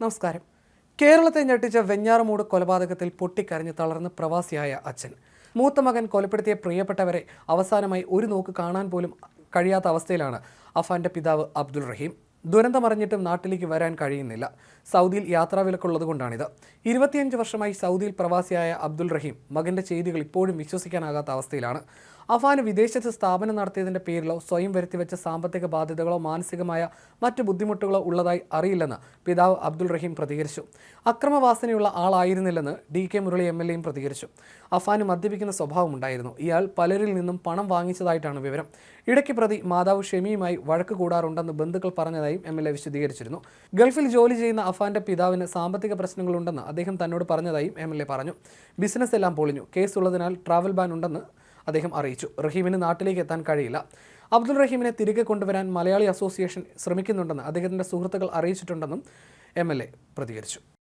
നമസ്കാരം. കേരളത്തെ ഞെട്ടിച്ച വെഞ്ഞാറമൂട് കൊലപാതകത്തിൽ പൊട്ടിക്കരഞ്ഞ് തളർന്ന് പ്രവാസിയായ അച്ഛൻ. മൂത്ത മകൻ കൊലപ്പെടുത്തിയ പ്രിയപ്പെട്ടവരെ അവസാനമായി ഒരു നോക്ക് കാണാൻ പോലും കഴിയാത്ത അവസ്ഥയിലാണ് അഫാന്റെ പിതാവ് അബ്ദുൾ റഹീം. ദുരന്തമറിഞ്ഞിട്ടും നാട്ടിലേക്ക് വരാൻ കഴിയുന്നില്ല. സൗദിയിൽ യാത്രാവിലക്കുള്ളതുകൊണ്ടാണിത് ഇരുപത്തിയഞ്ച് വർഷമായി സൗദിയിൽ പ്രവാസിയായ അബ്ദുൾ റഹീം മകന്റെ ചെയ്തികൾ ഇപ്പോഴും വിശ്വസിക്കാനാകാത്ത അവസ്ഥയിലാണ്. അഫാന് വിദേശത്ത് സ്ഥാപനം നടത്തിയതിന്റെ പേരിലോ സ്വയം വരുത്തിവെച്ച സാമ്പത്തിക ബാധ്യതകളോ മാനസികമായ മറ്റ് ബുദ്ധിമുട്ടുകളോ ഉള്ളതായി അറിയില്ലെന്ന് പിതാവ് അബ്ദുൾ റഹീം പ്രതികരിച്ചു. അക്രമവാസനയുള്ള ആളായിരുന്നില്ലെന്ന് D K Murali M L എയും പ്രതികരിച്ചു. അഫാന് മദ്യപിക്കുന്ന സ്വഭാവമുണ്ടായിരുന്നു ഇയാൾ പലരിൽ നിന്നും പണം വാങ്ങിച്ചതായിട്ടാണ് വിവരം. ഇടയ്ക്ക് പ്രതി മാതാവ് ഷെമിയുമായി വഴക്ക് കൂടാറുണ്ടെന്ന് ബന്ധുക്കൾ പറഞ്ഞതായും എം എൽ എ വിശദീകരിച്ചിരുന്നു. ഗൾഫിൽ ജോലി ചെയ്യുന്ന അഫാന്റെ പിതാവിന് സാമ്പത്തിക പ്രശ്നങ്ങളുണ്ടെന്ന് അദ്ദേഹം തന്നോട് പറഞ്ഞതായും എം എൽ എ പറഞ്ഞു. ബിസിനസ് എല്ലാം പൊളിഞ്ഞു. കേസുള്ളതിനാൽ ട്രാവൽ ബാൻ ഉണ്ടെന്ന് അദ്ദേഹം അറിയിച്ചു. റഹീമിന് നാട്ടിലേക്ക് എത്താൻ കഴിയില്ല. അബ്ദുൾ റഹീമിനെ തിരികെ കൊണ്ടുവരാൻ മലയാളി അസോസിയേഷൻ ശ്രമിക്കുന്നുണ്ടെന്ന് അദ്ദേഹത്തിന്റെ സുഹൃത്തുക്കൾ അറിയിച്ചിട്ടുണ്ടെന്നും എം പ്രതികരിച്ചു.